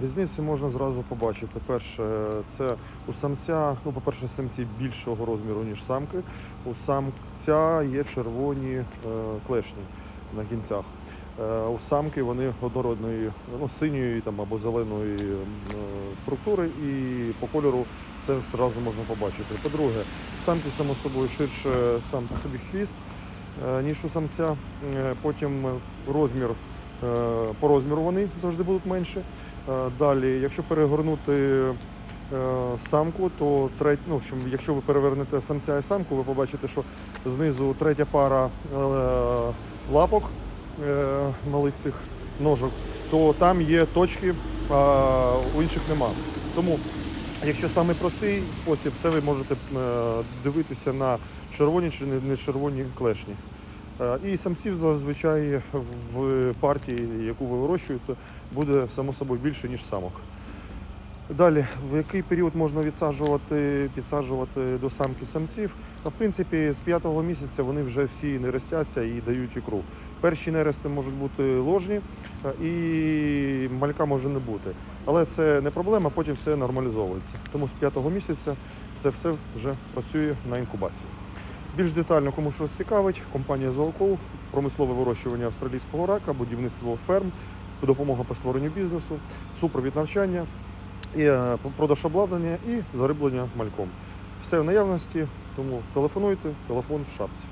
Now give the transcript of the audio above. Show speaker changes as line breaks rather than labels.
Різницю можна зразу побачити. Перше, це у самця, ну, по-перше, самці більшого розміру, ніж самки. У самця є червоні е, клешні на кінцях. Е, у самки вони однородної, ну, синьої там, або зеленої е, структури, і по кольору це зразу можна побачити. По-друге, самки, само собою, ширше сам по собі хвіст, е, ніж у самця. Е, Потім розмір, по розміру вони завжди будуть менше. Е, Далі, якщо перегорнути е, самку, то треть, ну, якщо ви перевернете самця і самку, ви побачите, що знизу третя пара е, лапок е, малих цих ножок, то там є точки, а у інших нема. Тому, якщо саме простий спосіб, це ви можете е, дивитися на червоні чи не червоні клешні. Е, І самців зазвичай в партії, яку ви вирощуєте, буде само собою більше, ніж самок. Далі, в який період можна відсаджувати, підсаджувати до самки самців? Ну, в принципі, з п'ятого місяця вони вже всі нерестяться і дають ікру. Перші нерести можуть бути ложні е, і малька може не бути. Але це не проблема, потім все нормалізовується. Тому з п'ятого місяця це все вже працює на інкубацію. Більш детально, кому щось цікавить, компанія Зоокол, промислове вирощування австралійського рака, будівництво ферм, допомога по створенню бізнесу, супровід навчання, і е, продаж обладнання і зариблення мальком. Все в наявності, тому телефонуйте, телефон в шапці.